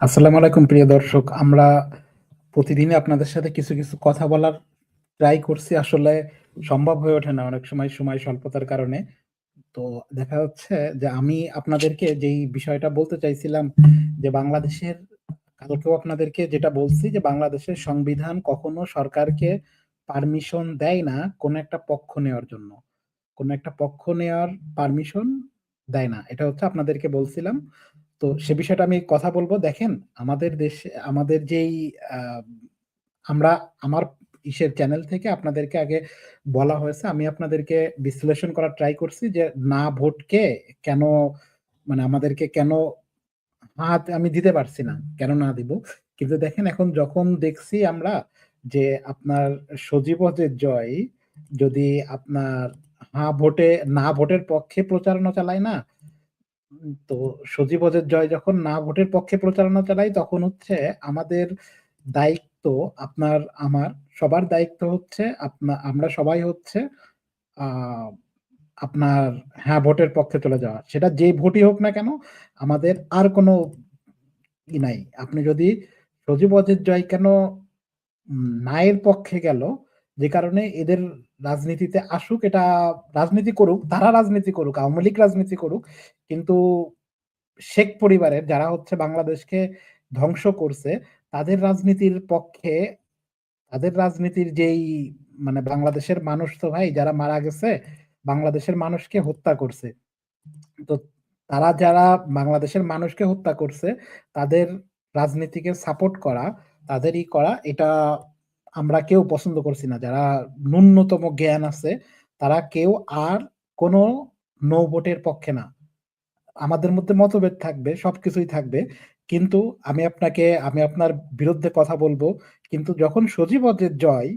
আসসালামু আলাইকুম, প্রিয় দর্শক। আমরা প্রতিদিনই আপনাদের সাথে কিছু কিছু কথা বলার ট্রাই করছি। আসলে সম্ভব হয়ে ওঠে না অনেক সময় সময় স্বল্পতার কারণে। তো দেখা যাচ্ছে যে আমি আপনাদেরকে যেই বিষয়টা বলতে চাইছিলাম, যে বাংলাদেশের, কালকেও আপনাদেরকে যেটা বলছি, যে বাংলাদেশের সংবিধান কখনো সরকারকে পারমিশন দেয় না কোন একটা পক্ষ নেওয়ার জন্য। কোন একটা পক্ষ নেওয়ার পারমিশন দেয় না। এটা হচ্ছে আপনাদেরকে বলছিলাম। তো সে বিষয়টা আমি কথা বলব। দেখেন, আমাদের দেশে, আমাদের যেই আমরা, আমার ইসের চ্যানেল থেকে আপনাদেরকে আগে বলা হয়েছে, আমি আপনাদেরকে বিশ্লেষণ করার ট্রাই করছি যে না ভোটকে কেন মানে আমাদেরকে কেন হাত আমি দিতে পারছি না, কেন না দিব? কিন্তু দেখেন, এখন যখন দেখছি আমরা যে আপনার সজীব জয়, যদি আপনার হা ভোটে, না ভোটের পক্ষে প্রচারণা চালায় না তো সজীব জয় যখন না ভোটের পক্ষে প্রচারণা চালাই তখন হচ্ছে আমাদের দায়িত্ব আপনার, আমার, সবার দায়িত্ব হচ্ছে আপনার আমরা সবাই হচ্ছে আপনার হ্যাঁ ভোটের পক্ষে চলে যাওয়া। সেটা যে ভোটই হোক না কেন, আমাদের আর কোনো ই নাই। আপনি যদি সজীব জয় কেন নায়ের পক্ষে গেল যে কারণে এদের রাজনীতিতে আসুক, এটা রাজনীতি করুক, তারা রাজনীতি করুক, আওয়ামী লীগ রাজনীতি করুক, কিন্তু শেখ পরিবারের যারা হচ্ছে বাংলাদেশকে ধ্বংস করছে, তাদের রাজনীতির পক্ষে, তাদের রাজনীতির যেই মানে বাংলাদেশের মানুষ তো ভাই, যারা মারা গেছে, বাংলাদেশের মানুষকে হত্যা করছে। তো তারা যারা বাংলাদেশের মানুষকে হত্যা করছে, তাদের রাজনীতিকে সাপোর্ট করা, তাদেরই করা, এটা আমরা কেউ পছন্দ করছি না। যারা ন্যূনতম জ্ঞান আছে, তারা কেউ আর কোনো নো ভোটের পক্ষে না। আমাদের মধ্যে মতভেদ থাকবে, সবকিছুই থাকবে। কিন্তু আমি আপনাকে, আমি আপনার বিরুদ্ধে কথা বলব। কিন্তু যখন সজীবদের জয়,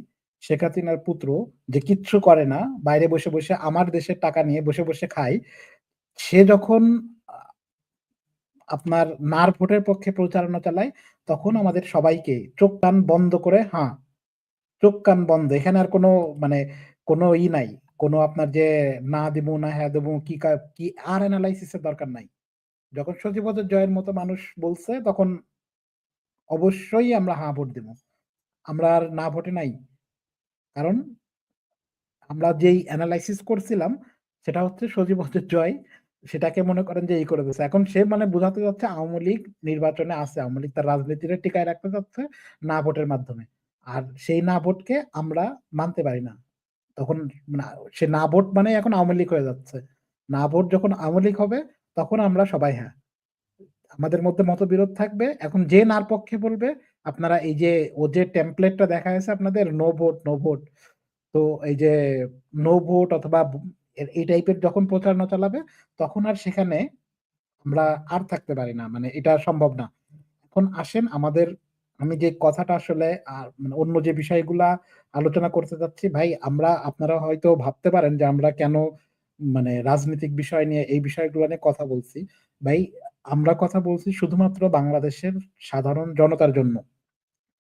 শেখ হাসিনার পুত্র, যে কিচ্ছু করে না, বাইরে বসে বসে আমার দেশের টাকা নিয়ে বসে বসে খায়, সে যখন, আপনার নার ভোটের পক্ষে প্রচারণা চালায়, তখন আমাদের সবাইকে চোখ কান বন্ধ করে হ্যাঁ চোখ কান বন্ধ, এখানে আর কোনো মানে কোনো ই নাই। কোনো আপনার যে না দিব, না হ্যাঁ দেবো, কি কি আর অ্যানালাইসিসের দরকার নাই। যখন সচিবদের জয়ের মতো মানুষ বলছে, তখন অবশ্যই আমরা হ্যাঁ ভোট দেব। আমরা আর না ভোটে নাই। কারণ আমরা যেই অ্যানালাইসিস করছিলাম, সেটা হচ্ছে সজীবদের জয়, সেটাকে মনে করেন যে এই করে দিচ্ছে এখন সে মানে বোঝাতে যাচ্ছে আওয়ামী লীগ নির্বাচনে আছে, আওয়ামী লীগ তার রাজনীতিটা টিকায় রাখতে যাচ্ছে না ভোটের মাধ্যমে। আর সেই না ভোটকে আমরা মানতে পারি না। তখন মানে সে না ভোট মানে এখন আওয়ামী লীগ হয়ে যাচ্ছে। না ভোট যখন আওয়ামী লীগ হবে, তখন আমরা সবাই হ্যাঁ। আমাদের মধ্যে মতবিরোধ থাকবে। এখন যে নার পক্ষে বলবে, আপনারা এই যে, ও যে টেমপ্লেটটা দেখা যাচ্ছে আপনাদের নো ভোট নো ভোট তো এই যে নো ভোট অথবা এই টাইপের যখন প্রচারণা চালাবে, তখন আর সেখানে আমরা আর থাকতে পারি না। মানে এটা সম্ভব না। এখন আসেন আমাদের আমি যে কথাটা আসলে, আর মানে অন্য যে বিষয়গুলা আলোচনা করতে চাচ্ছি, ভাই, আমরা, আপনারা হয়তো ভাবতে পারেন যে আমরা কেন মানে রাজনৈতিক বিষয় নিয়ে এই বিষয়গুলো নিয়ে কথা বলছি। ভাই, আমরা কথা বলছি শুধুমাত্র বাংলাদেশের সাধারণ জনতার জন্য।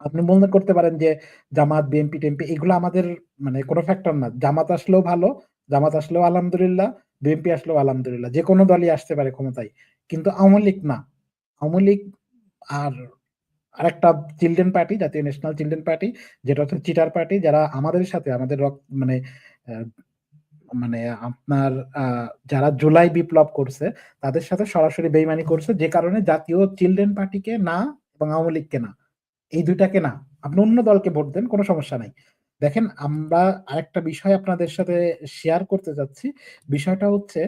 আপনি মনে করতে পারেন যে জামাত, বিএনপি, টেমপি, এগুলো আমাদের মানে কোনো ফ্যাক্টর না। জামাত আসলেও ভালো, জামাত আসলেও আলহামদুলিল্লাহ, বিএনপি আসলেও আলহামদুলিল্লাহ। যে কোনো দলই আসতে পারে ক্ষমতায়। কিন্তু আওয়ামী লীগ না। আওয়ামী লীগ আর আরেকটা চিলড্রেন পার্টি জাতীয় ন্যাশনাল চিলড্রেন পার্টি যেটা হচ্ছে চিটার পার্টি যারা আমাদের সাথে, আমাদের মানে মানে আপনার যারা জুলাই বিপ্লব করছে, তাদের সাথে সরাসরি বেইমানি করছে, যে কারণে জাতীয় চিলড্রেন পার্টিকে না এবং আওয়ামী লীগকে না, এই দুইটাকে না, আপনি অন্য দলকে ভোট দেন, কোনো সমস্যা নাই। দেখেন, আমরা আরেকটা বিষয় আপনাদের সাথে শেয়ার করতে যাচ্ছি বিষয়টা হচ্ছে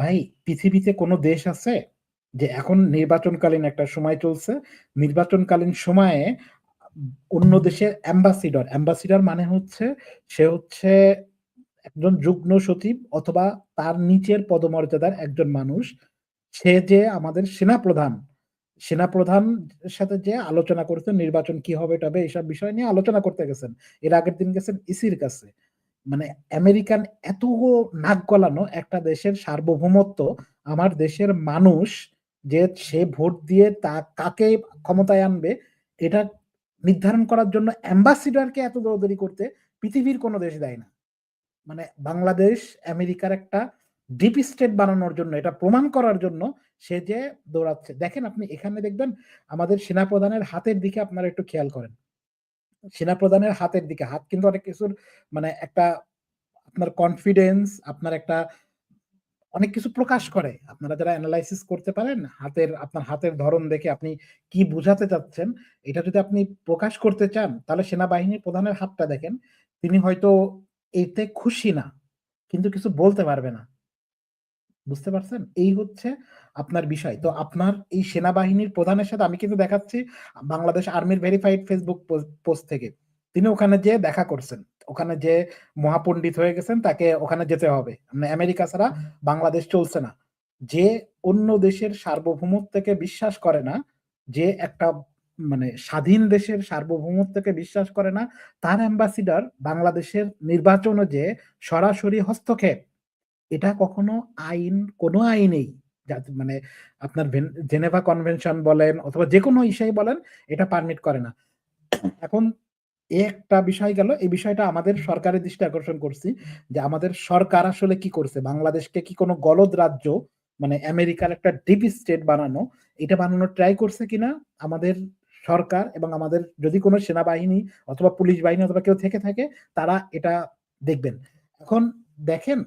ভাই, পৃথিবীতে কোনো দেশ আছে যে এখন নির্বাচনকালীন একটা সময় চলছে, নির্বাচনকালীন সময়ে অন্য দেশের অ্যাম্বাসিডর অ্যাম্বাসিডর মানে হচ্ছে, সে হচ্ছে একজন যুগ্ম সচিব অথবা তার নিচের পদমর্যাদার একজন মানুষ। সে যে আমাদের সেনাপ্রধান সেনাপ্রধান সাথে যে আলোচনা করছেন নির্বাচন কি হবে টবে এইসব বিষয় নিয়ে আলোচনা করতে গেছেন। এর আগের দিন গেছেন ইসির কাছে। মানে আমেরিকান এত নাক গলানো একটা দেশের সার্বভৌমত্ব, আমার দেশের মানুষ যে সে ভোট দিয়ে তা কাকে ক্ষমতায় আনবে এটা নির্ধারণ করার জন্য অ্যাম্বাসিডারকে এত দৌড়দৌড়ি করতে পৃথিবীর কোনো দেশ দেয় না মানে বাংলাদেশ আমেরিকার একটা ডিপ স্টেট বানানোর জন্য এটা প্রমাণ করার জন্য সে যে দৌড়াচ্ছে। দেখেন আপনি এখানে দেখবেন আমাদের সেনাপ্রধানের হাতের দিকে আপনারা একটু খেয়াল করেন। সেনাপ্রধানের হাতের দিকে, হাত কিন্তু অনেক কিছুর মানে একটা আপনার কনফিডেন্স, আপনার একটা অনেক কিছু প্রকাশ করে। আপনারা যারা অ্যানালাইসিস করতে পারেন, হাতের আপনার হাতের ধরন দেখে আপনি কি বুঝাতে চাচ্ছেন, এটা যদি আপনি প্রকাশ করতে চান, তাহলে সেনাবাহিনীর প্রধানের হাতটা দেখেন। তিনি হয়তো এতে খুশি না। কিন্তু কিছু বলতে পারবে না। বুঝতে পারছেন? এই হচ্ছে আপনার বিষয়। তো আপনার এই সেনাবাহিনীর প্রধানের সাথে আমি কিন্তু দেখাচ্ছি বাংলাদেশ আর্মির ভেরিফাইড ফেসবুক পোস্ট থেকে। তিনি ওখানে যেয়ে দেখা করছেন। ওখানে যে মহাপণ্ডিত হয়ে গেছেন, তাকে ওখানে যেতে হবে। মানে আমেরিকা ছাড়া বাংলাদেশ চলছে না। যে অন্য দেশের সার্বভৌমত্বকে বিশ্বাস করে না, যে একটা মানে স্বাধীন দেশের সার্বভৌমত্বকে বিশ্বাস করে না, তার অ্যাম্বাসিডার বাংলাদেশের নির্বাচনে যে সরাসরি হস্তক্ষেপ এটা কখনো আইন কোনো আইনেই মানে আপনার জেনেভা কনভেনশন বলেন অথবা যেকোনো ইস্যুই বলেন এটা পারমিট করে না। এখন একটা বিষয় গেল। এই বিষয়টা আমাদের সরকারের দৃষ্টি আকর্ষণ করছি যে আমাদের সরকার আসলে কি করছে? বাংলাদেশকে কি কোনো গলদ রাজ্য মানে আমেরিকার একটা ডিপ স্টেট বানানো, এটা বানানোর ট্রাই করছে কিনা আমাদের সরকার এবং আমাদের যদি কোনো সেনাবাহিনী অথবা পুলিশ বাহিনী অথবা কেউ থেকে থাকে তারা এটা দেখবেন। এখন দেখেন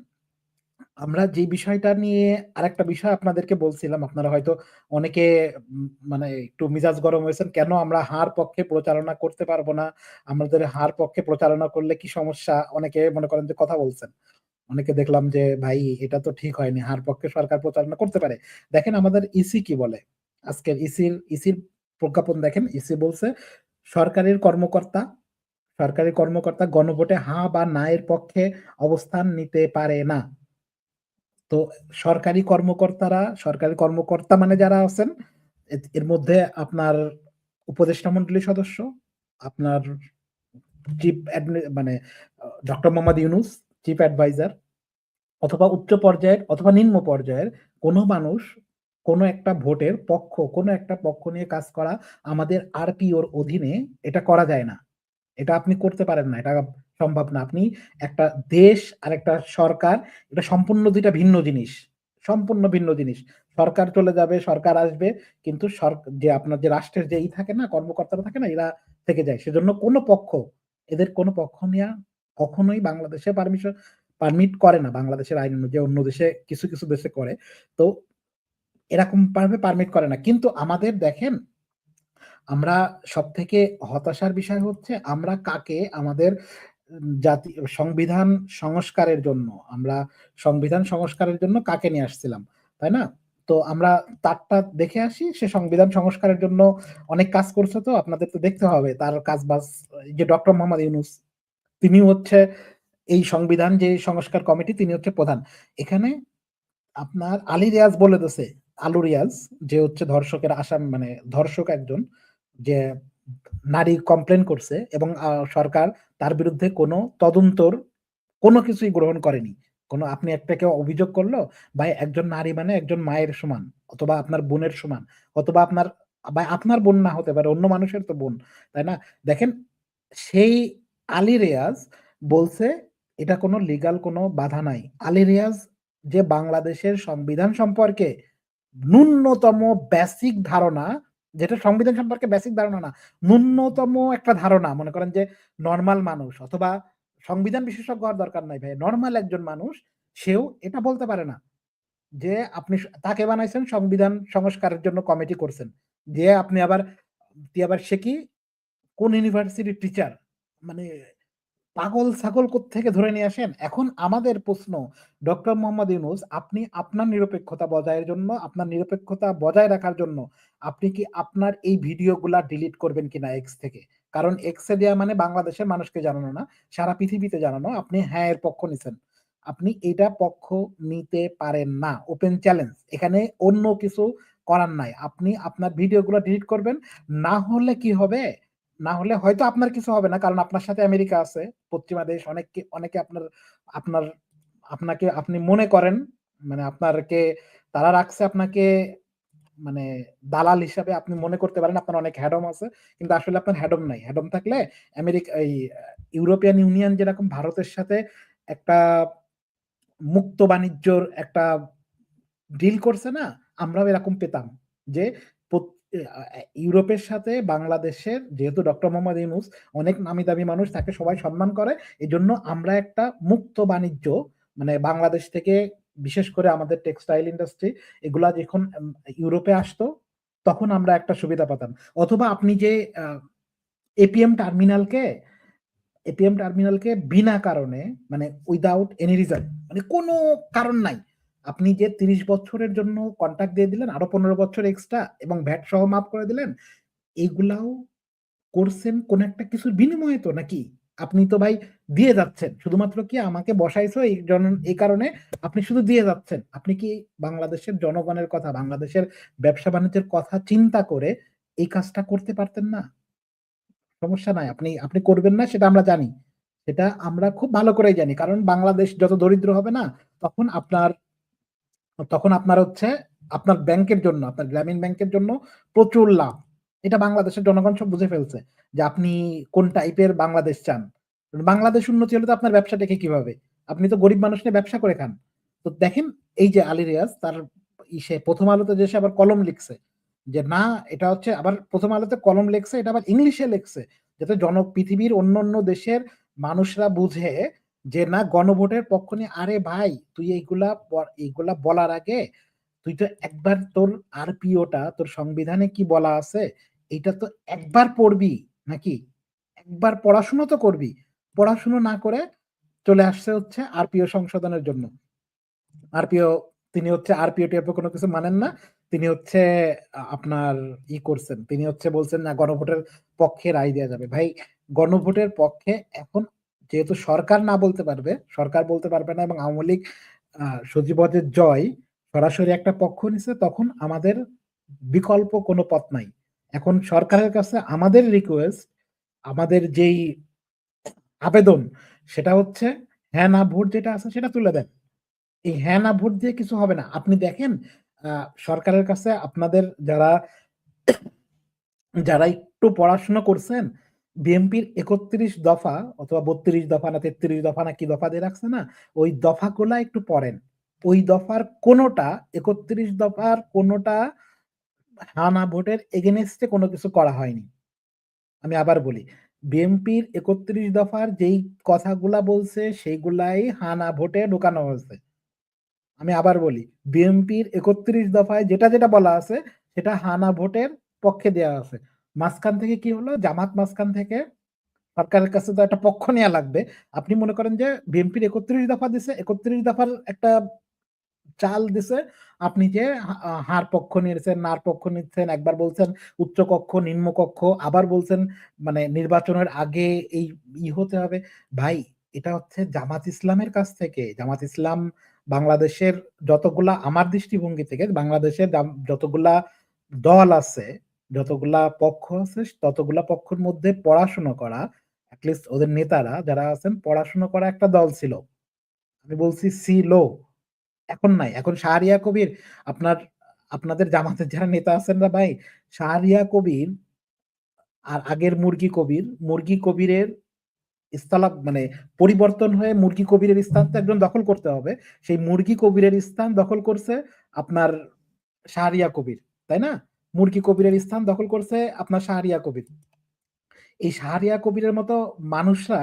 আমরা যে বিষয়টা নিয়ে আরেকটা বিষয় আপনাদেরকে বলছিলাম, আপনারা হয়তো অনেকে মানে একটু মিজাজ গরম হয়েছেন। কেন আমরা হার পক্ষে প্রচারণা করতে পারব না? আমাদের হার পক্ষে প্রচারণা করলে কি সমস্যা? অনেকে মনে করেন যে কথা বলছেন। অনেকে দেখলাম যে ভাই এটা তো ঠিক হয়নি। হার পক্ষে সরকার প্রচারণা করতে পারে। দেখেন আমাদের ইসি কি বলে? আজকের ইসির ইসির প্রজ্ঞাপন দেখেন। ইসি বলছে সরকারের কর্মকর্তা সরকারি কর্মকর্তা গণভোটে হা বা না এর পক্ষে অবস্থান নিতে পারে না। তো সরকারি কর্মকর্তারা, সরকারি কর্মকর্তা মানে যারা আছেন, এর মধ্যে আপনার উপদেষ্টা মন্ডলীর সদস্য, আপনার চিফ মানে doctor Mohammad Yunus, chief adviser অথবা উচ্চ পর্যায়ের অথবা নিম্ন পর্যায়ের কোনো মানুষ কোনো একটা ভোটের পক্ষ, কোনো একটা পক্ষ নিয়ে কাজ করা আমাদের আরপিওর অধীনে এটা করা যায় না। এটা আপনি করতে পারেন না। এটা সম্ভব না। আপনি একটা দেশ আর একটা সরকার এটা সম্পূর্ণ ২ টা ভিন্ন জিনিস। সম্পূর্ণ ভিন্ন জিনিস। সরকার চলে যাবে, সরকার আসবে। কিন্তু যে আপনার যে রাষ্ট্রের যে ই থাকে না, কর্মকর্তারা থাকে না, এরা থেকে যায়। সেজন্য কোনো পক্ষ, এদের কোনো পক্ষ নেয়া কখনোই বাংলাদেশে পারমিশন পারমিট করে না। বাংলাদেশের আইন অনুযায়ী অন্য দেশে কিছু, কিছু দেশে করে। তো এরকম ভাবে পারমিট করে না। কিন্তু আমাদের দেখেন আমরা সব থেকে হতাশার বিষয় হচ্ছে আমরা কাকে আমাদের জাতি সংবিধান সংস্কারের জন্য আমরা সংবিধান সংস্কারের জন্য কাকে নিয়ে আসছিলাম, তাই না? তো আমরা তারটা দেখে আসি। সে সংবিধান সংস্কারের জন্য অনেক কাজ করছে তো আপনাদের তো দেখতে হবে তার কাজ-বাজ এই যে ডক্টর মোহাম্মদ ইউনুস তিনি হচ্ছে এই সংবিধান যে সংস্কার কমিটি তিনি হচ্ছে প্রধান। এখানে আপনার আলী রিয়াজ বলে দিছে, আলু রিয়াজ যে হচ্ছে ধর্ষকের আসাম মানে ধর্ষক একজন যে নারী কমপ্লেন করছে এবং সরকার তার বিরুদ্ধে কোনো তদন্তর কোনো কিছুই গ্রহণ করেনি। কোনো আপনি একটা কেউ অভিযোগ করল বা একজন নারী মানে একজন মায়ের সমান অথবা আপনার বোনের সমান অথবা আপনার বা আপনার বোন না হতে পারে, অন্য মানুষের তো বোন, তাই না? দেখেন সেই আলী রেয়াজ বলছে এটা কোনো লিগাল কোনো বাধা নাই। আলী রেয়াজ যে বাংলাদেশের সংবিধান সম্পর্কে ন্যূনতম বেসিক ধারণা, যেটা সংবিধান সম্পর্কে বেসিক ধারণা না, ন্যূনতম একটা ধারণা মনে করেন যে নর্মাল মানুষ অথবা সংবিধান বিশেষজ্ঞ হওয়ার দরকার নাই ভাই। নর্মাল একজন মানুষ সেও এটা বলতে পারে না। যে আপনি তাকে বানাইছেন সংবিধান সংস্কারের জন্য কমিটি করছেন। যে আপনি আবার আবার সে কি কোন ইউনিভার্সিটির টিচার? মানে পাগল-ছাগল কোত্থেকে ধরে নিয়ে আসেন? এখন আমাদের প্রশ্ন ডক্টর মোহাম্মদ ইউনুস আপনি আপনার নিরপেক্ষতা বজায়ের জন্য, আপনার নিরপেক্ষতা বজায় রাখার জন্য আপনি কি আপনার এই ভিডিওগুলা ডিলিট করবেন কিনা এক্স থেকে? কারণ X এ দেয়া মানে বাংলাদেশের মানুষকে জানানো না, সারা পৃথিবীতে জানানো। আপনি হ্যাঁ এর পক্ষ নিছেন। আপনি এটা পক্ষ নিতে পারেন না। Open challenge. এখানে অন্য কিছু করার নাই। আপনি আপনার ভিডিওগুলো ডিলিট করবেন। না হলে কি হবে? না হলে হয়তো আপনার কিছু হবে না। কারণ আপনার সাথে আমেরিকা আছে। পশ্চিমা দেশ, অনেককে, অনেকে আপনার আপনার, আপনাকে আপনি মনে করেন মানে আপনারকে, তারা রাখছে আপনাকে মানে দালাল হিসাবে আপনি মনে করতে পারেন, আপনার অনেক হ্যাডম আছে। কিন্তু আসলে আপনার হ্যাডম নাই। হ্যাডম থাকলে আমেরিকা, এই, ইউরোপিয়ান ইউনিয়ন যেরকম ভারতের সাথে একটা মুক্ত বাণিজ্যর একটা ডিল করছে না? আমরাও এরকম পেতাম যে ইউরোপের সাথে বাংলাদেশের যেহেতু ডক্টর মোহাম্মদ ইউনুস অনেক নামি দামি মানুষ, তাকে সবাই সম্মান করে। এজন্য আমরা একটা মুক্ত বাণিজ্য মানে বাংলাদেশ থেকে বিশেষ করে আমাদের টেক্সটাইল ইন্ডাস্ট্রি, এগুলা যখন ইউরোপে আসতো, তখন আমরা একটা সুবিধা পেতাম। অথবা আপনি যে এপিএম টার্মিনালকে এপিএম টার্মিনালকে বিনা কারণে মানে উইদাউট এনি রিজন মানে কোনো কারণ নাই। আপনি যে ৩০ বছরের জন্য কন্ট্রাক্ট দিয়ে দিলেন, আরও ১৫ বছর এক্সট্রা এবং ভ্যাট সহ মাফ করে দিলেন। এগুলাও করছেন কোন একটা কিছুর বিনিময়ে তো নাকি? আপনি তো ভাই দিয়ে যাচ্ছেন। শুধুমাত্র কি আমাকে বসাইছো এই জন এই কারণে আপনি শুধু দিয়ে যাচ্ছেন। আপনি কি বাংলাদেশের জনগণের কথা, বাংলাদেশের ব্যবসা-বাণিজ্যের কথা চিন্তা করে এই কাজটা করতে পারতেন না? সমস্যা নাই। আপনি আপনি করবেন না সেটা আমরা জানি। সেটা আমরা খুব ভালো করেই জানি। কারণ বাংলাদেশ যত দরিদ্র হবে না তখন আপনার তখন আপনার হচ্ছে আপনার ব্যাংকের জন্য, আপনার গ্রামীণ ব্যাংকের জন্য প্রচুর লাভ। এটা বাংলাদেশের জনগণ সব বুঝে ফেলছে। যে আপনি কোন টাইপের বাংলাদেশ চান। বাংলাদেশ উন্নতি হলে তো আপনার ব্যবসা টেকে কীভাবে? আপনি তো গরিব মানুষ নিয়ে ব্যবসা করে খান। তো দেখেন এই যে আলী রিয়াজ তার ইসে প্রথম আলোতে যে সে আবার কলম লিখছে। যে না এটা হচ্ছে আবার প্রথম আলোতে কলম লিখছে এটা আবার ইংলিশে লিখছে। যাতে জন পৃথিবীর অন্য অন্য দেশের মানুষরা বুঝে যে, না, গণভোটের পক্ষ নিয়ে, আরে ভাই, তুই এইগুলা এইগুলা বলার আগে তুই তো একবার তোর আরপিওটা, তোর সংবিধানে কি বলা আছে এটা তো একবার পড়বি নাকি? একবার পড়াশোনা তো করবি। পড়াশুনো না করে চলে আসছে হচ্ছে আরপিও সংশোধনের জন্য। আরপিও, তিনি হচ্ছে আরপিও-টারপিও কোন কিছু মানেন না। তিনি হচ্ছে আপনার ই করছেন। তিনি হচ্ছে বলছেন, না, গণভোটের পক্ষে রায় দেওয়া যাবে। ভাই, গণভোটের পক্ষে এখন যেহেতু সরকার না বলতে পারবে, সরকার বলতে পারবে না এবং আওয়ামী লীগ সজীবদের জয় সরাসরি একটা পক্ষ নিছে তখন আমাদের বিকল্প কোনো পথ নাই। এখন সরকারের কাছে আমাদের রিকোয়েস্ট আমাদের যেই আবেদন সেটা হচ্ছে হ্যাঁ, না ভোট যেটা আছে সেটা তুলে দেন। এই হ্যাঁ, না ভোট দিয়ে কিছু হবে না। আপনি দেখেন সরকারের কাছে আপনাদের যারা যারা একটু পড়াশোনা করছেন বিএনপির ৩১ দফা অথবা ৩২ দফা না ৩৩ দফা না কি দফা দিয়ে রাখছে না? ওই দফা দফাগুলা একটু পড়েন। ওই দফার কোনটা ৩১ দফার কোনটা হ্যাঁ, না ভোটের এগেইনস্ট এ কোন কিছু করা হয়নি। আমি আবার বলি বিএনপির ৩১ দফার যেই কথাগুলা বলছে সেইগুলাই হ্যাঁ, না ভোটে ঢুকানো হয়েছে। আমি আবার বলি বিএনপির ৩১ দফায় যেটা, যেটা বলা আছে সেটা হানা ভোটের পক্ষে দেওয়া আছে। মাঝখান থেকে কি হলো? জামাত মাঝখান থেকে সরকারের কাছে তো একটা পক্ষ নেওয়া লাগবে। আপনি মনে করেন যে বিএনপির ৩১ দফা দিছে, ৩১ দফার একটা চাল দিছে। আপনি যে হার পক্ষ নিয়েছেন, নার পক্ষ নিচ্ছেন। একবার বলছেন উচ্চ কক্ষ, নিম্ন কক্ষ, আবার বলছেন মানে নির্বাচনের আগে এই ই হতে হবে। ভাই এটা হচ্ছে জামাত ইসলামের কাছ থেকে। জামাত ইসলাম বাংলাদেশের যতগুলা আমার দৃষ্টিভঙ্গি থেকে বাংলাদেশের যতগুলা দল আছে, যতগুলা পক্ষ আছে ততগুলা পক্ষের মধ্যে পড়াশোনা করা এট লিস্ট ওদের নেতারা যারা আছেন পড়াশোনা করা একটা দল ছিল। আমি বলছি ছিল। এখন নাই। এখন শাহরিয়া কবির আপনার আপনাদের জামাতের যারা নেতা আছেন না ভাই, শাহরিয়া কবির আর আগের মুরগি কবির, মুরগি কবিরের স্থলা মানে পরিবর্তন হয়ে মুরগি কবিরের স্থান তো একজন দখল করতে হবে। সেই মুরগি কবিরের স্থান দখল করছে আপনার শাহরিয়া কবির। তাই না? মুরগি কবিরের স্থান দখল করছে আপনার শাহরিয়া কবির। এই শাহরিয়া কবিরের মতো মানুষরা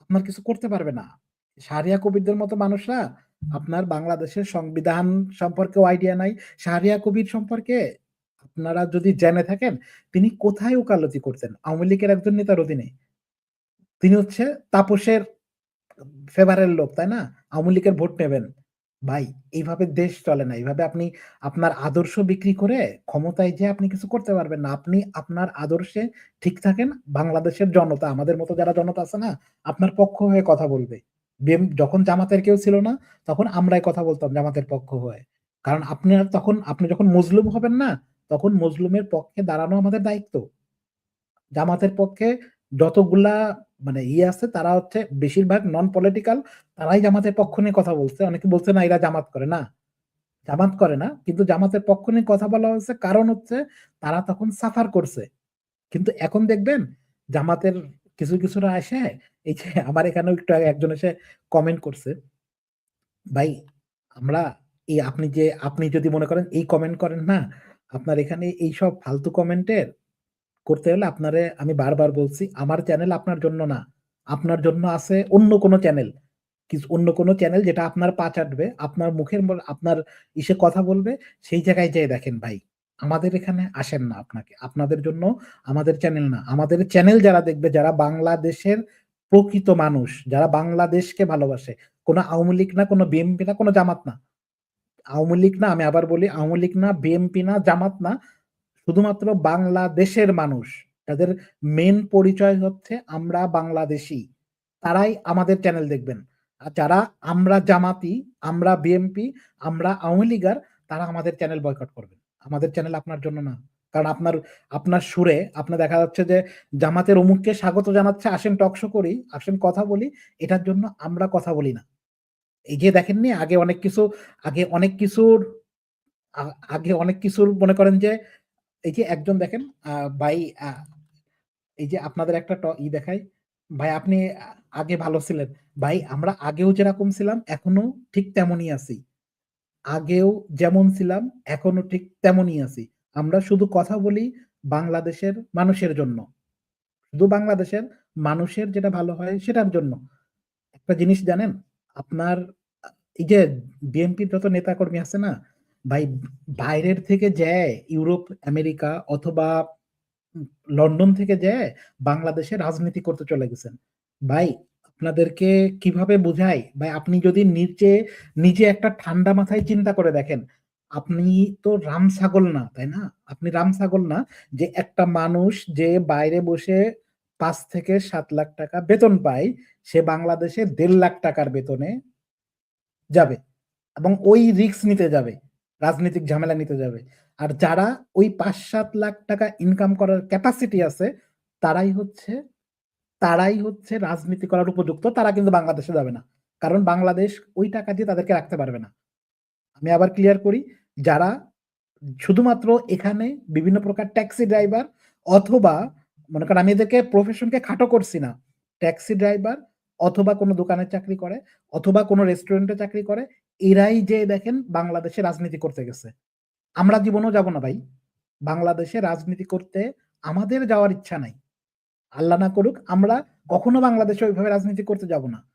আপনার কিছু করতে পারবে না। শাহরিয়া কবিরদের মতো মানুষরা আপনার বাংলাদেশের সংবিধান সম্পর্কেও আইডিয়া নাই। শাহরিয়া কবির সম্পর্কে আপনারা যদি জেনে থাকেন তিনি কোথায় ওকালতি করতেন? আওয়ামী লীগের একজন নেতার অধীনে। তিনি হচ্ছে তাপসের ফেভারের লোক, তাই না? আওয়ামী লীগের ভোট নেবেন। ভাই, এইভাবে দেশ চলে না। এইভাবে আপনি আপনার আদর্শ বিক্রি করে ক্ষমতায় যেয়ে আপনি কিছু করতে পারবেন না। আপনি আপনার আদর্শে ঠিক থাকেন। বাংলাদেশের জনতা, আমাদের মতো যারা জনতা আছে না, আপনার পক্ষ হয়ে কথা বলবে। যখন জামাতের কেউ ছিল না, তখন আমরাই কথা বলতাম জামাতের পক্ষ হয়ে। কারণ আপনার তখন, আপনি যখন মজলুম হবেন না, তখন মজলুমের পক্ষে দাঁড়ানো আমাদের দায়িত্ব। জামাতের পক্ষে যতগুলা মানে ইয়ে আছে তারা হচ্ছে বেশিরভাগ নন পলিটিক্যাল তারাই জামাতের পক্ষ নিয়ে কথা বলছে। অনেকে বলছে না এরা জামাত করে না। জামাত করে না। কিন্তু জামাতের পক্ষ নিয়ে কথা বলা হয়েছে কারণ হচ্ছে তারা তখন সাফার করছে। কিন্তু এখন দেখবেন জামাতের কিছু, কিছুরা আসে এই যে আমার এখানেও একটু একজন এসে কমেন্ট করছে। ভাই আমরা এই আপনি যে আপনি যদি মনে করেন এই কমেন্ট করেন না, আপনার এখানে এইসব ফালতু কমেন্টের করতে হলে আপনারে আমি বারবার বলছি আমার চ্যানেল আপনার জন্য না। আপনার জন্য আছে অন্য কোনো চ্যানেল। কিছু অন্য কোনো চ্যানেল যেটা আপনার পা চাটবে, আপনার মুখের আপনার ইসে কথা বলবে, সেই জায়গায় যেয়ে দেখেন ভাই। আমাদের এখানে আসেন না আপনাকে। আপনাদের জন্য আমাদের চ্যানেল না। আমাদের চ্যানেল যারা দেখবে, যারা বাংলাদেশের প্রকৃত মানুষ, যারা বাংলাদেশকে ভালোবাসে। কোনো আওয়ামী লীগ না, কোনো বিএনপি না, কোনো জামাত না। আওয়ামী লীগ না, আমি আবার বলি আওয়ামী লীগ না, বিএনপি না, জামাত না। শুধুমাত্র বাংলাদেশের মানুষ। তাদের মেন পরিচয় হচ্ছে আমরা বাংলাদেশি তারাই আমাদের চ্যানেল দেখবেন। আর যারা আমরা জামাতি, আমরা বিএনপি, আমরা আওয়ামী লীগার, তারা আমাদের চ্যানেল বয়কট করবেন। আমাদের চ্যানেল আপনার জন্য না। কারণ আপনার আপনার সুরে আপনার দেখা যাচ্ছে যে জামাতের অমুককে স্বাগত জানাচ্ছে, আসেন টক শো করি, আসেন কথা বলি। এটার জন্য আমরা কথা বলি না। এই যে দেখেননি আগে অনেক কিছু আগে অনেক কিছুর আগে অনেক কিছুর মনে করেন যে এই যে একজন দেখেন ভাই এই যে আপনাদের একটা ই দেখাই। ভাই আপনি আগে ভালো ছিলেন। ভাই আমরা আগেও যেরকম ছিলাম, এখনও ঠিক তেমনই আছি। আগেও যেমন ছিলাম, এখনও ঠিক তেমনই আছি। আমরা শুধু কথা বলি বাংলাদেশের মানুষের জন্য। শুধু বাংলাদেশের মানুষের যেটা ভালো হয় সেটার জন্য। একটা জিনিস জানেন? আপনার, এই যে বিএনপির যত নেতাকর্মী আছে না? ভাই বাইরের থেকে যায় ইউরোপ, আমেরিকা অথবা লন্ডন থেকে যায় বাংলাদেশে রাজনীতি করতে চলে গেছেন। ভাই আপনাদেরকে কীভাবে বুঝাই? ভাই আপনি যদি নিচে নিজে একটা ঠান্ডা মাথায় চিন্তা করে দেখেন। আপনি তো রাম ছাগল না, তাই না? আপনি রাম ছাগল না যে একটা মানুষ যে বাইরে বসে পাঁচ থেকে সাত লাখ টাকা বেতন পায়, সে বাংলাদেশে দেড় লাখ টাকার বেতনে যাবে এবং ওই রিস্ক নিতে যাবে। রাজনৈতিক ঝামেলা নিতে যাবে। আর যারা ওই ৫-৭ লাখ টাকা ইনকাম করার ক্যাপাসিটি আছে, তারাই হচ্ছে তারাই হচ্ছে রাজনীতি করার উপযুক্ত। তারা কিন্তু বাংলাদেশে যাবে না। কারণ বাংলাদেশ ওই টাকা দিয়ে তাদেরকে রাখতে পারবে না। আমি আবার ক্লিয়ার করি, যারা শুধুমাত্র এখানে বিভিন্ন প্রকার ট্যাক্সি ড্রাইভার অথবা মনে করেন আমি এদেরকে প্রফেশনকে খাটো করছি না। ট্যাক্সি ড্রাইভার অথবা কোনো দোকানে চাকরি করে অথবা কোনো রেস্টুরেন্টে চাকরি করে, এরাই যে দেখেন বাংলাদেশে রাজনীতি করতে গেছে। আমরা জীবনও যাব না ভাই। বাংলাদেশে রাজনীতি করতে আমাদের যাওয়ার ইচ্ছা নাই। আল্লাহ না করুক আমরা কখনো বাংলাদেশে ওইভাবে রাজনীতি করতে যাব না।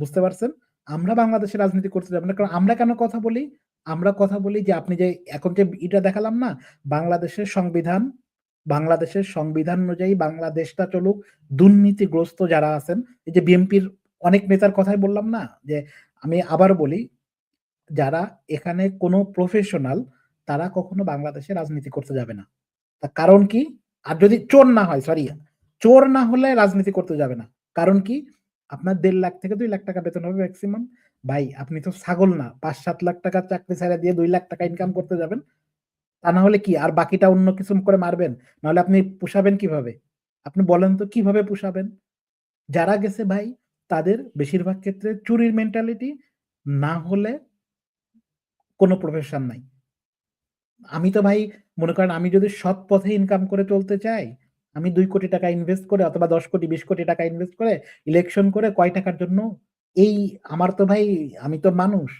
বুঝতে পারছেন? আমরা বাংলাদেশে রাজনীতি করতে যাব না। কারণ আমরা কেন কথা বলি? আমরা কথা বলি যে আপনি যে এখন যে ইটা দেখালাম না? বাংলাদেশের সংবিধান, বাংলাদেশের সংবিধান অনুযায়ী বাংলাদেশটা চলুক। দুর্নীতিগ্রস্ত যারা আছেন, এই যে বিএনপির অনেক নেতার কথাই বললাম না? যে আমি আবার বলি, যারা এখানে কোনো প্রফেশনাল তারা কখনো বাংলাদেশে রাজনীতি করতে যাবে না। তার কারণ কি? আর যদি চোর না হয়, সরি চোর না হলে রাজনীতি করতে যাবে না। কারণ কি? আপনার দেড় লাখ থেকে দুই লাখ টাকা বেতন হবে ম্যাক্সিমাম ভাই আপনি তো ছাগল না। ৫-৭ লাখ টাকার চাকরি ছাইড়া দিয়ে দুই লাখ টাকা ইনকাম করতে যাবেন। তা না হলে কি? আর বাকিটা অন্য কিছু করে মারবেন? নাহলে আপনি পুষাবেন কীভাবে? আপনি বলেন তো কীভাবে পুষাবেন? যারা গেছে ভাই তাদের বেশিরভাগ ক্ষেত্রে চুরির মেন্টালিটি না হলে কোনো প্রফেশন নাই। আমি তো ভাই মনে করেন আমি যদি সৎ পথে ইনকাম করে চলতে চাই, আমি দুই কোটি টাকা ইনভেস্ট করে অথবা ১০ কোটি ২০ কোটি টাকা ইনভেস্ট করে ইলেকশন করে কয় টাকার জন্য? এই আমার তো ভাই আমি তো মানুষ।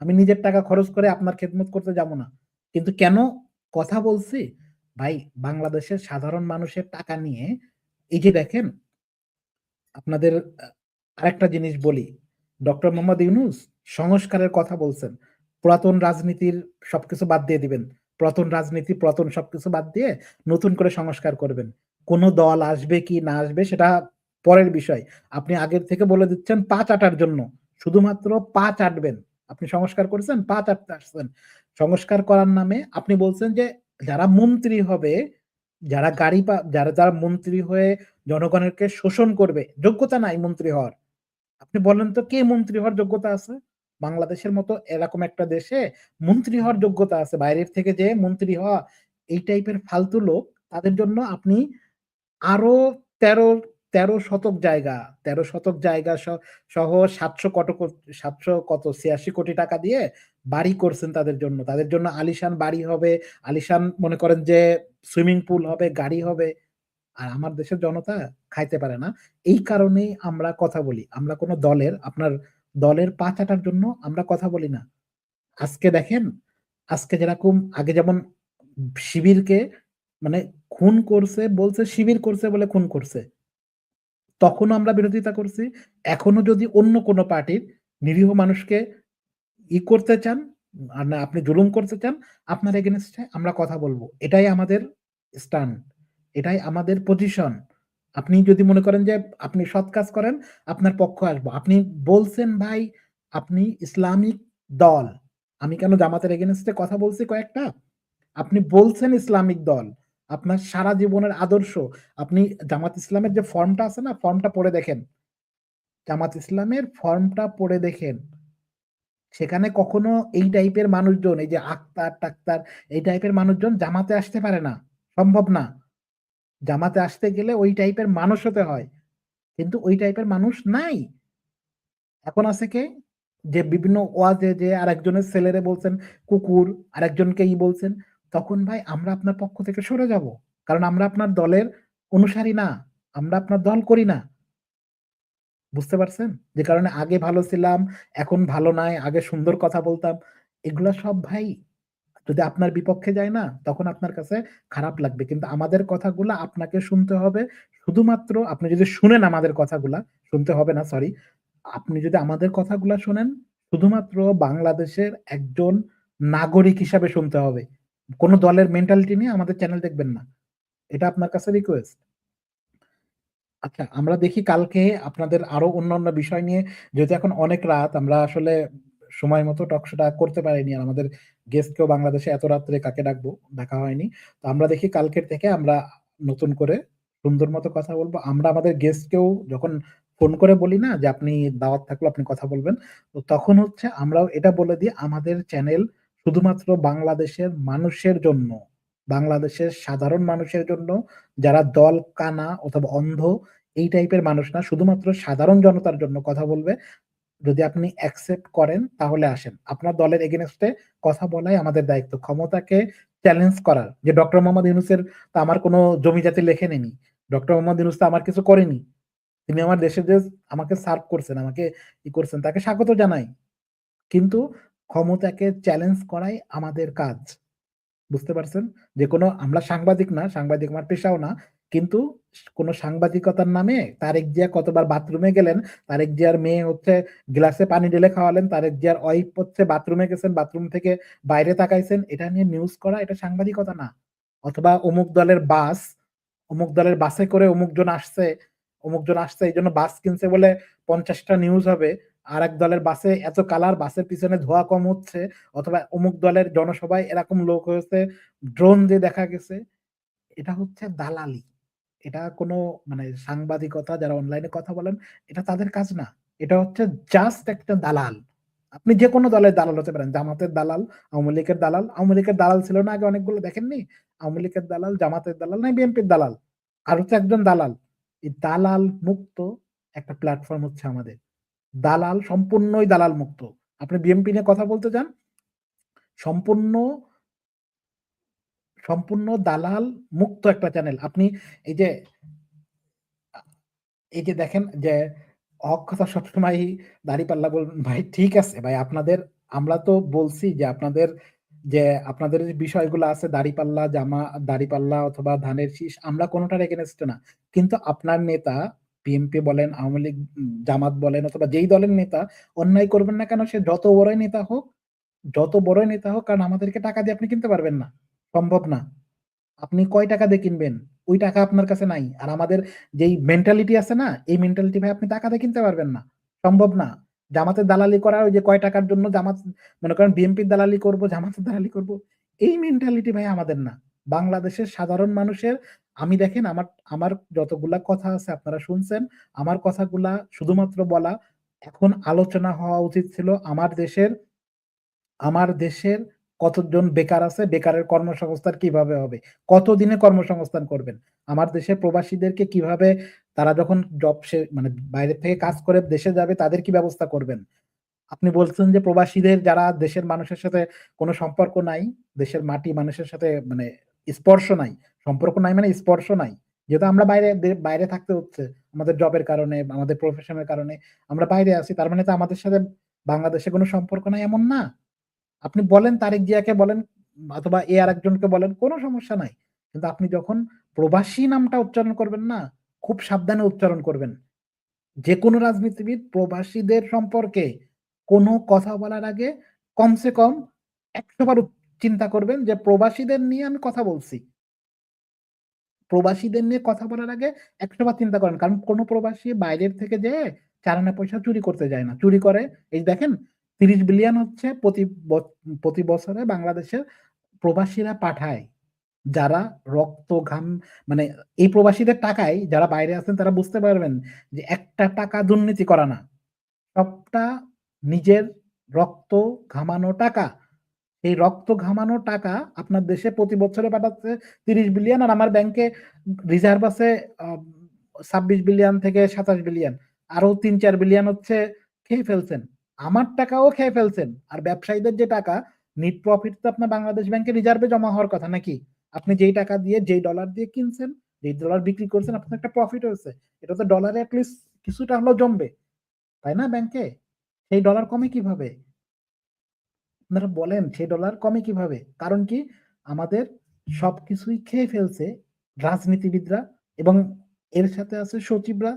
আমি নিজের টাকা খরচ করে আপনার খেদমত করতে যাব না। কিন্তু কেন কথা বলছি? ভাই বাংলাদেশের সাধারণ মানুষের টাকা নিয়ে এই যে দেখেন আপনাদের আরেকটা জিনিস বলি। ডক্টর মোহাম্মদ ইউনুস সংস্কারের কথা বলছেন। পুরাতন রাজনীতির সবকিছু বাদ দিয়ে দিবেন। পুরাতন রাজনীতি, পুরাতন সবকিছু বাদ দিয়ে নতুন করে সংস্কার করবেন। কোন দল আসবে কি না আসবে সেটা পরের বিষয়। আপনি আগের থেকে বলে দিচ্ছেন পা চাটার জন্য। শুধুমাত্র পা চাটবেন। আপনি সংস্কার করেছেন, পা চাটতে আসছেন। সংস্কার করার নামে আপনি বলছেন যে যারা মন্ত্রী হবে, যারা গাড়ি পা যারা, যারা মন্ত্রী হয়ে জনগণেরকে শোষণ করবে, যোগ্যতা নাই মন্ত্রী হওয়ার। আপনি বলেন তো কে মন্ত্রী হওয়ার যোগ্যতা আছে? বাংলাদেশের মতো এরকম একটা দেশে মন্ত্রী হওয়ার যোগ্যতা আছে। বাইরের থেকে যে মন্ত্রী হওয়া, এই টাইপের ফালতু লোক তাদের জন্য আপনি আরও ১৩, ১৩ শতক জায়গা, ১৩ শতক জায়গা সহ ৭০০ কত সাতশো কত ৮৬ কোটি টাকা দিয়ে বাড়ি করছেন তাদের জন্য। তাদের জন্য আলিশান বাড়ি হবে, আলিশান মনে করেন যে সুইমিং পুল হবে, গাড়ি হবে। আর আমার দেশের জনতা খাইতে পারে না। এই কারণেই আমরা কথা বলি। আমরা কোনো দলের আপনার দলের পা চাটার জন্য আমরা কথা বলি না। আজকে দেখেন, আজকে যেরকম আগে যেমন শিবিরকে মানে খুন করছে বলছে শিবির করছে বলে খুন করছে। তখনও আমরা বিরোধিতা করছি। এখনও যদি অন্য কোনো পার্টির নিরীহ মানুষকে ই করতে চান, না আপনি জুলুম করতে চান, আপনার এগেইনস্ট এ আমরা কথা বলব এটাই আমাদের স্ট্যান্ড। এটাই আমাদের পজিশন। আপনি যদি মনে করেন যে আপনি সৎ কাজ করেন, আপনার পক্ষ আসব। আপনি বলছেন ভাই আপনি ইসলামিক দল। আমি কেন জামাতের এগেইনস্ট এ কথা বলছি কয়েকটা? আপনি বলছেন ইসলামিক দল। আপনার সারা জীবনের আদর্শ। আপনি জামাত ইসলামের যে ফর্মটা আছে না? ফর্মটা পড়ে দেখেন। জামাত ইসলামের ফর্মটা পড়ে দেখেন। সেখানে কখনো এই টাইপের মানুষজন এই যে আক্তার-টাক্তার এই টাইপের মানুষজন জামাতে আসতে পারে না। সম্ভব না। জামাতে আসতে গেলে ওই টাইপের মানুষ হতে হয়। কিন্তু ওই টাইপের মানুষ নাই। এখন আছে কে? যে বিভিন্ন ওয়াজে যে আরেকজনের ছেলেরে বলছেন কুকুর, আরেকজনকে ই বলছেন। তখন ভাই আমরা আপনার পক্ষ থেকে সরে যাব। কারণ আমরা আপনার দলের অনুসারী না। আমরা আপনার দল করি না। বুঝতে পারছেন? যে কারণে আগে ভালো ছিলাম, এখন ভালো নাই, আগে সুন্দর কথা বলতাম। এগুলা সব ভাই যদি আপনার বিপক্ষে যায় না, তখন আপনার কাছে খারাপ লাগবে। কিন্তু আমাদের কথাগুলা আপনাকে শুনতে হবে। শুধুমাত্র আপনি যদি শুনেন আমাদের কথাগুলা, শুনতে হবে না সরি। আপনি যদি আমাদের কথাগুলা শোনেন, শুধুমাত্র বাংলাদেশের একজন নাগরিক হিসাবে শুনতে হবে। কোন দলের মেন্টালিটি নিয়ে আমাদের চ্যানেল দেখবেন না। এটা আপনার কাছে রিকোয়েস্ট। আচ্ছা, আমরা দেখি কালকে আপনাদের আরও অন্যান্য বিষয় নিয়ে যেহেতু এখন অনেক রাত আমরা আসলে সময় মতো টক শোটা করতে পারিনি। আর আমাদের গেস্টকেও বাংলাদেশে এত রাত্রে কাকে ডাকবো, ডাকা হয়নি। তো আমরা দেখি কালকের থেকে আমরা নতুন করে সুন্দর মতো কথা বলব। আমরা আমাদের গেস্টকেও যখন ফোন করে বলি না যে আপনি দাওয়াত থাকলে আপনি কথা বলবেন। তো তখন হচ্ছে আমরাও এটা বলে দিই আমাদের চ্যানেল শুধুমাত্র বাংলাদেশের মানুষের জন্য। বাংলাদেশের সাধারণ মানুষের জন্য যারা দল কানা অথবা অন্ধ এই টাইপের মানুষ না। শুধুমাত্র সাধারণ জনতার জন্য কথা বলবে। যদি আপনি অ্যাকসেপ্ট করেন তাহলে আসেন। আপনার দলের এগেইনস্ট এ কথা বলাই আমাদের দায়িত্ব। ক্ষমতাকে চ্যালেঞ্জ করার। যে ডক্টর মোহাম্মদ ইউনূসের তো আমার কোনো জমি-জাতি লেখে নেনি। ডক্টর মোহাম্মদ ইউনূস তো আমার কিছু করেনি। তিনি আমার দেশে যে আমাকে সার্ভ করছেন, আমাকে ই করছেন তাকে স্বাগত জানাই। কিন্তু ক্ষমতাকে চ্যালেঞ্জ করাই আমাদের কাজ। বুঝতে পারছেন? যে কোনো আমরা সাংবাদিক না, সাংবাদিক আমার পেশাও না। কিন্তু কোন সাংবাদিকতার নামে তারেক জিয়া কতবার বাথরুমে গেলেন, তারেক জিয়ার মেয়ে হচ্ছে গ্লাসে পানি ঢেলে খাওয়ালেন, তারেক জিয়ার ওয়াইফ হচ্ছে বাথরুমে গেছেন, বাথরুম থেকে বাইরে তাকাইছেন। এটা নিয়ে নিউজ করা এটা সাংবাদিকতা না। অথবা অমুক দলের বাস, অমুক দলের বাসে করে অমুকজন আসছে, অমুকজন আসছে এই জন্য বাস কিনছে বলে পঞ্চাশটা নিউজ হবে। আর এক দলের বাসে এত কালার, বাসের পিছনে ধোঁয়া কম হচ্ছে অথবা অমুক দলের জনসভায় এরকম লোক হয়েছে, ড্রোন দিয়ে দেখা গেছে। এটা হচ্ছে দালালি। এটা কোনো মানে সাংবাদিকতা যারা অনলাইনে কথা বলেন, এটা তাদের কাজ না। এটা হচ্ছে জাস্ট একটা দালাল। আপনি যে কোনো দলের দালাল হতে পারেন। জামাতের দালাল, আওয়ামী লীগের দালাল। আওয়ামী লীগের দালাল ছিল না আগে অনেকগুলো দেখেননি? আওয়ামী লীগের দালাল, জামাতের দালাল, না বিএনপির দালাল। আর হচ্ছে একজন দালাল। এই দালাল মুক্ত একটা প্ল্যাটফর্ম হচ্ছে আমাদের। দালাল সম্পূর্ণই দালাল মুক্ত। আপনি বিএনপি নিয়ে কথা বলতে যান, সম্পূর্ণ সম্পূর্ণ দালাল মুক্ত একটা চ্যানেল। আপনি এই যে এই যে দেখেন যে হক কথা সবসময়ই দাঁড়িপাল্লা বলবেন ভাই ঠিক আছে ভাই আপনাদের আমরা তো বলছি যে আপনাদের যে আপনাদের যে বিষয়গুলো আছে দাঁড়িপাল্লা, জামা দাঁড়িপাল্লা অথবা ধানের শীষ আমরা কোনটার এগেইনস্ট এ না। কিন্তু আপনার নেতা বিএনপি বলেন, আওয়ামী লীগ, জামাত বলেন অথবা যেই দলের নেতা অন্যায় করবেন না কেন সে যত বড়ই নেতা হোক, যত বড়ই নেতা হোক কারণ আমাদেরকে টাকা দিয়ে আপনি কিনতে পারবেন না। সম্ভব না। আপনি কয় টাকা দিয়ে কিনবেন? ওই টাকা আপনার কাছে নাই। আর আমাদের যেই মেন্টালিটি আছে না? এই মেন্টালিটি ভাই আপনি টাকা দিয়ে কিনতে পারবেন না। সম্ভব না। জামাতের দালালি করা ওই যে কয় টাকার জন্য জামাত মনে করেন বিএনপির দালালি করব, জামাতের দালালি করব। এই মেন্টালিটি ভাই আমাদের না। বাংলাদেশের সাধারণ মানুষের আমি দেখেন আমার আমার যতগুলা কথা আছে আপনারা শুনছেন। আমার কথাগুলা শুধুমাত্র বলা। এখন আলোচনা হওয়া উচিত ছিল আমার দেশের আমার দেশের কতজন বেকার আছে, বেকারের কর্মসংস্থান কীভাবে হবে? কতদিনে কর্মসংস্থান করবেন? আমার দেশের প্রবাসীদেরকে কীভাবে তারা যখন জব সে মানে বাইরে থেকে কাজ করে দেশে যাবে তাদের কি ব্যবস্থা করবেন? আপনি বলছেন যে প্রবাসীদের যারা দেশের মানুষের সাথে কোনো সম্পর্ক নাই, দেশের মাটি মানুষের সাথে মানে স্পর্শ নাই। সম্পর্ক নাই মানে স্পর্শ নাই। যেহেতু আমরা বাইরে বাইরে থাকতে হচ্ছে। আমাদের জবের কারণে, আমাদের প্রফেশন এর কারণে আমরা বাইরে আছি। তার মানে তো আমাদের সাথে বাংলাদেশে কোনো সম্পর্ক নাই এমন না। আপনি বলেন তারেক জিয়াকে বলেন অথবা এ আরেকজনকে বলেন কোনো সমস্যা নাই। কিন্তু আপনি যখন প্রবাসী নামটা উচ্চারণ করবেন না, খুব সাবধানে উচ্চারণ করবেন। যেকোনো রাজনীতিবিদ প্রবাসীদের সম্পর্কে কোনো কথা বলার আগে কমসে কম ১০০ বার চিন্তা করবেন যে প্রবাসীদের নিয়ে আমি কথা বলছি। প্রবাসীদের নিয়ে কথা বলার আগে ১০০ বার চিন্তা করেন। কারণ কোনো প্রবাসী বাইরের থেকে যেয়ে চার-আনা পয়সা চুরি করতে যায় না। চুরি করে এই দেখেন ৩০ বিলিয়ন হচ্ছে প্রতি প্রতি বছরে বাংলাদেশের প্রবাসীরা পাঠায়। যারা রক্ত ঘাম মানে এই প্রবাসীদের টাকায় যারা বাইরে আছেন তারা বুঝতে পারবেন যে একটা টাকা দুর্নীতি করা না। সবটা নিজের রক্ত ঘামানো টাকা। এই রক্ত ঘামানো টাকা আপনার দেশে প্রতি বছরে পাঠাচ্ছে ৩০ বিলিয়ন আর আমার ব্যাংকে রিজার্ভ আছে ২৬ বিলিয়ন থেকে ২৭ বিলিয়ন। আরও ৩-৪ বিলিয়ন হচ্ছে খেয়ে ফেলছেন। আমার টাকাও খেয়ে ফেলছেন। আর ব্যবসায়ীদের যে টাকা নেট প্রফিট তো আপনার বাংলাদেশ ব্যাংকে রিজার্ভে জমা হওয়ার কথা নাকি? আপনি যেই টাকা দিয়ে যেই ডলার দিয়ে কিনছেন, যেই ডলার বিক্রি করছেন আপনার একটা প্রফিট হয়েছে। এটা তো ডলারে এট লিস্ট কিছুটা হলেও জমবে। তাই না ব্যাংকে? সেই ডলার কমে কীভাবে? আপনারা বলেন সেই ডলার কমে কীভাবে? কারণ কি? আমাদের সবকিছুই খেয়ে ফেলছে রাজনীতিবিদরা এবং এর সাথে আছে সচিবরা।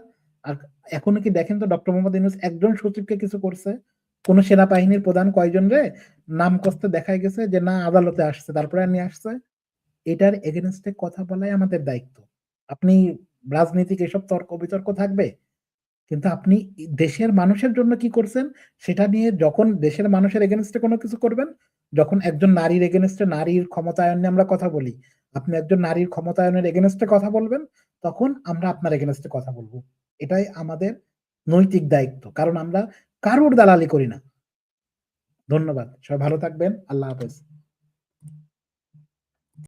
আর এখনও কি দেখেন তো ডক্টর মোহাম্মদ ইউনূস একজন সচিবকে কিছু করছে? কোন সেনাবাহিনীর প্রধান কয়জন রে নাম কস্তে দেখায় গেছে যে না আদালতে আসছে তারপরে নিয়ে আসছে। এটার এগেইনস্ট এ কথা বলাই আমাদের দায়িত্ব। আপনি রাজনীতিক এসব তর্ক-বিতর্ক থাকবে। কিন্তু আপনি দেশের মানুষের জন্য কি করছেন সেটা নিয়ে যখন দেশের মানুষের এগেইনস্ট কোনো কিছু করবেন, যখন একজন নারীর এগেইনস্ট এ নারীর ক্ষমতায়ন নিয়ে আমরা কথা বলি। আপনি একজন নারীর ক্ষমতায়নের এগেইনস্ট এ কথা বলবেন, তখন আমরা আপনার এগেইনস্ট এ কথা বলব। এটাই আমাদের নৈতিক দায়িত্ব। কারণ আমরা কারোর দালালি করি না। ধন্যবাদ। সবাই ভালো থাকবেন। আল্লাহ হাফেজ।